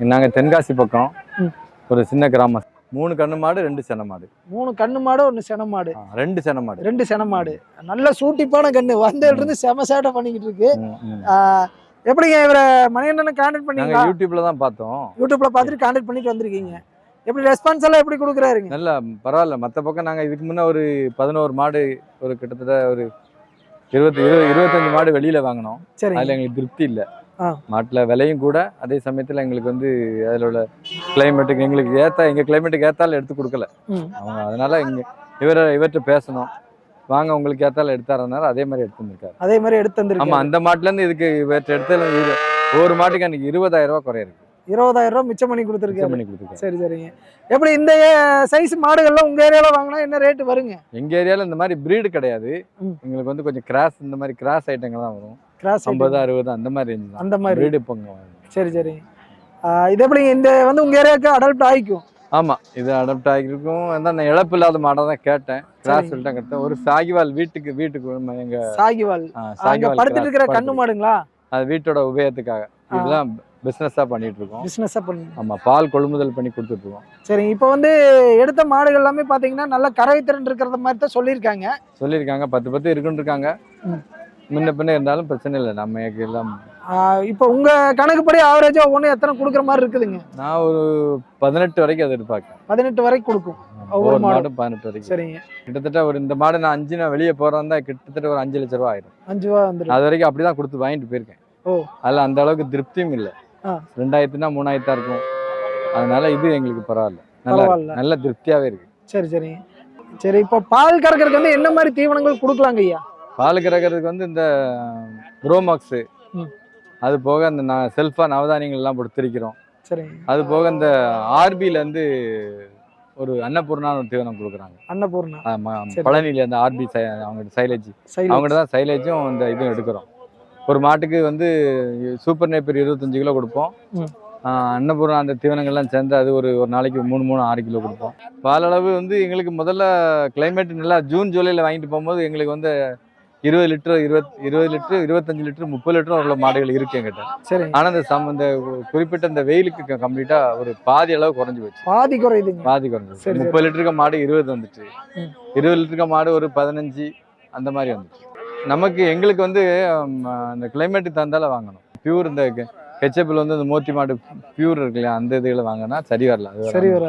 நாங்கள் தென்காசி பக்கம். ஒரு சின்ன கிராமம். மூணு கண்ணு மாடு ரெண்டு சென மாடு. மூணு கண்ணு மாடு ஒன்று சென மாடு. ரெண்டு சென மாடு. ரெண்டு சென மாடு. நல்ல சூட்டிப்பான கண்ணு. வந்ததுல இருந்து செம சேட்டை பண்ணிக்கிட்டு இருக்கு. எப்படிங்க இவரை மணியண்ணனை கான்டாக்ட் பண்ணீங்களா? நாங்கள் யூடியூப்ல தான் பார்த்தோம். யூடியூப்ல பார்த்துட்டு கான்டாக்ட் பண்ணிட்டு வந்திருக்கீங்க. எப்படி ரெஸ்பான்ஸ் எல்லாம் எப்படி கொடுக்குறாருங்க? நல்லா பரவாயில்ல. மற்ற பக்கம் நாங்கள் இதுக்கு முன்னே ஒரு பதினோரு மாடு ஒரு கிட்டத்தட்ட ஒரு இருபத்தி இருபது இருபத்தஞ்சு மாடு வெளியில வாங்கினோம். சரிங்க. அதில் எங்களுக்கு திருப்தி இல்லை. மாட்டில் விலையும் கூட அதே சமயத்தில் எங்களுக்கு வந்து அதில் உள்ள கிளைமேட்டுக்கு எங்களுக்கு ஏற்ற எங்கள் கிளைமேட்டுக்கு ஏற்றாலும் எடுத்து கொடுக்கல. அவங்க அதனால இங்கே இவரை இவர்கிட்ட பேசணும். வாங்க உங்களுக்கு ஏற்றாலும் எடுத்தாரனால அதே மாதிரி எடுத்து வந்திருக்காரு அதே மாதிரி எடுத்து ஆமா வந்திருக்கீங்க அந்த மாட்டுல இருந்து இதுக்கு இவர்கிட்ட எடுத்ததுல இரு- ஒவ்வொரு மாட்டுக்கு அன்னைக்கு இருபதாயிரம் ரூபாய் குறைய இருக்கு இருபதாயிரம் ரூபாய் மிச்சம் பண்ணி மிச்சம் கொடுத்துருக்காரு பண்ணி கொடுத்துருக்காரு. சரி சரிங்க. எப்படி இந்த சைஸ் மாடுகள்லாம் உங்க ஏரியால வாங்கினா என்ன ரேட் வருங்க? எங்க ஏரியால இந்த மாதிரி பிரீடு கிடையாது. எங்களுக்கு வந்து கொஞ்சம் கிராஸ் இந்த மாதிரி கிராஸ் ஐட்டங்கள் தான் வரும். கிராஸ் ஐம்பது அறுபது அந்த மாதிரி அந்த மாதிரி. பிரீடு பொங்க சரி சரி. இது எப்படிங்க இந்த வந்து உங்க ஏரியாவுக்கு அடல்ட் ஆயிக்கும் ஆமா இது அடாப்ட் ஆகிருக்கும். நான் இழப்பு இல்லாத மாடை தான் கேட்டேன். கிராஸ் சரிங்க. சொல்லிட்டேன் கேட்டேன். ஒரு சாகிவால் வீட்டுக்கு வீட்டுக்கு எங்க சாகிவால். சாகிவால் படுத்துட்டு இருக்கிற கண்ணு. மாடுங்களா? அது வீட்டோட உபயோகத்துக்காக. இதெல்லாம் பிசினஸா பண்ணிட்டு இருக்கோம். பிசினஸா பண்ணுங்க ஆமா பால் கொள்முதல் பண்ணி கொடுத்துட்டு இருக்கோம். சரிங்க இப்போ வந்து எடுத்த மாடுகள் எல்லாமே பாத்தீங்கன்னா நல்ல கறவை திறன் இருக்கிறத மாதிரி தான் சொல்லியிருக்காங்க. சொல்லியிருக்காங்க. பத்து பத்து இருக்குன்னு இருக்காங்க. முன்ன பின்ன இருந்தாலும் பிரச்சனை இல்லை. நம்ம எல்லாம் இப்போ உங்க கணக்குப்படி ஆவரேஜா ஒவ்வொன்று எத்தனை கொடுக்குற மாதிரி இருக்குதுங்க? நான் ஒரு பதினெட்டு வரைக்கும் அதை எதிர்பார்க்கேன் பதினெட்டு வரைக்கும் கொடுக்கும். ஒவ்வொரு மாடும். பதினெட்டு வரைக்கும். சரிங்க. கிட்டத்தட்ட ஒரு இந்த மாடு நான் அஞ்சு நான் வெளியே போறதா கிட்டத்தட்ட ஒரு அஞ்சு லட்ச ரூபா ஆயிரும். அஞ்சு ரூபா வந்துடும் அது வரைக்கும் அப்படிதான் கொடுத்து வாங்கிட்டு போயிருக்கேன். ஓ. அதுல அந்த அளவுக்கு திருப்தியும் இல்லை. ரெண்டாயிரத்துனா மூணாயிரத்தா இருக்கும். அதனால இது எங்களுக்கு பரவாயில்ல. நல்லா. நல்ல திருப்தியாவே இருக்கு. சரி சரிங்க சரி இப்போ பால் கறக்கிறதுக்கு வந்து என்ன மாதிரி தீவனங்கள் கொடுக்கலாங்க ஐயா? பால் கறக்கிறதுக்கு வந்து இந்த ப்ரோமாக்ஸ். அது போக அந்த நான் செல்ஃபா நவதானியங்கள் எல்லாம் போட்டு திரிக்கிறோம். சரிங்க. அது போக இந்த ஆர்பில இருந்து ஒரு அன்னபூர்ணான்னு ஒரு தீவனம் கொடுக்குறாங்க. அன்னபூர்ணா. பழனியில அந்த ஆர்பி அவங்க சைலேஜ். அவங்ககிட்ட தான் சைலேஜும் இந்த இதுவும் எடுக்கிறோம். ஒரு மாட்டுக்கு வந்து சூப்பர் நேப்பர் இருபத்தஞ்சு கிலோ கொடுப்போம். அன்னபூர்ணா அந்த தீவனங்கள்லாம் சேர்ந்து அது ஒரு ஒரு நாளைக்கு மூணு மூணு ஆறு கிலோ கொடுப்போம். பால் அளவு வந்து எங்களுக்கு முதல்ல கிளைமேட் நல்லா ஜூன் ஜூலையில் வாங்கிட்டு போகும்போது எங்களுக்கு வந்து இருபது லிட்டர் இருபத் இருபது லிட்டர் இருபத்தஞ்சு லிட்டர் முப்பது லிட்டர் உள்ள மாடுகள் இருக்கு எங்கிட்ட சரிங்க ஆனால் இந்த சம் இந்த குறிப்பிட்ட இந்த வெயிலுக்கு கம்ப்ளீட்டாக ஒரு பாதி அளவு குறைஞ்சி போச்சு. பாதி குறையுதுங்க. பாதி சரி, குறைஞ்சி சரி. முப்பது லிட்டருக்கு மாடு இருபது வந்துச்சு. இருபது லிட்டருக்கு மாடு ஒரு பதினஞ்சு அந்த மாதிரி வந்துச்சு. நமக்கு எங்களுக்கு வந்து அந்த கிளைமேட்டுக்கு தந்தால வாங்கணும். பியூர் இந்த ஹெச்எப்பில் வந்து இந்த மோத்தி மாடு பியூர் இருக்கு இல்லையா அந்த இதுகளை வாங்கினா சரி வரல. சரி வராது.